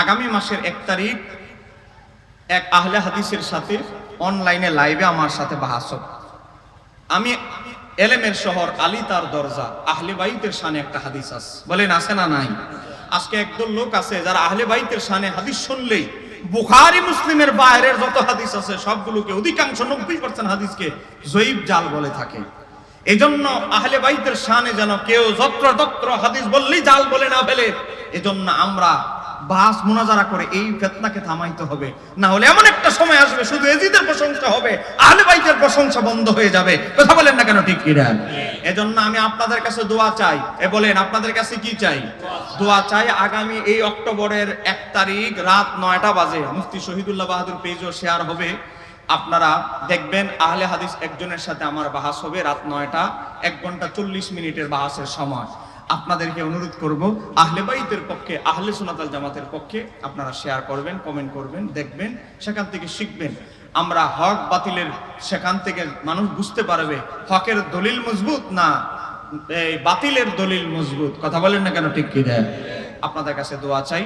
আগামী মাসের এক তারিখ এক আহলে হাদিসের সাথে অনলাইনে লাইভে আমার সাথে বাহাস আমি এলেমের শহর আলী তার দরজা, আহলে বাইতের শানে একটা হাদিস আছে। বলেন, আছে না নাই? আজকে একদল লোক আছে যারা আহলে বাইতের শানে হাদিস শুনলেই বুখারি, মুসলিমের বাইরের যত হাদিস আছে সবগুলোকে অধিকাংশ নব্বই পার্সেন্ট হাদিসকে জৈব জাল বলে থাকে। এই জন্য আহলে বাইতের শানে যেন কেউ যত্র তত্র হাদিস বললেই জাল বলে না ফেলে, এজন্য আমরা বাস মোনাজারা করে এই ফেতনাকে থামাইতে হবে। না হলে এমন একটা সময় আসবে শুধু এজিদের প্রশংসা হবে আহলে বাইতের প্রশংসা বন্ধ হয়ে যাবে। কথা বলেন না কেন ঠিক কিনা? এজন্য আমি আপনাদের কাছে দোয়া চাই। এ বলেন আপনাদের কাছে কি চাই? দোয়া চাই আগামী এই অক্টোবরের এক তারিখ রাত নয়টা বাজে মুফতি শহীদুল্লাহ বাহাদুর পেজও শেয়ার হবে। আপনারা দেখবেন আহলে হাদিস একজনের সাথে আমার বাহাস হবে রাত নয়টা এক ঘণ্টা চল্লিশ মিনিটের বাহাসের সময়। আপনাদেরকে অনুরোধ করব, আহলে বাইতের পক্ষে, আহলে সোনাতাল জামাতের পক্ষে আপনারা শেয়ার করবেন কমেন্ট করবেন, দেখবেন, সেখান থেকে শিখবেন। আমরা হক বাতিলের সেখান থেকে মানুষ বুঝতে পারবে, হকের দলিল মজবুত না, এই বাতিলের দলিল মজবুত। কথা বলেন না কেন ঠিক কি দেয় আপনাদের কাছে দোয়া চাই।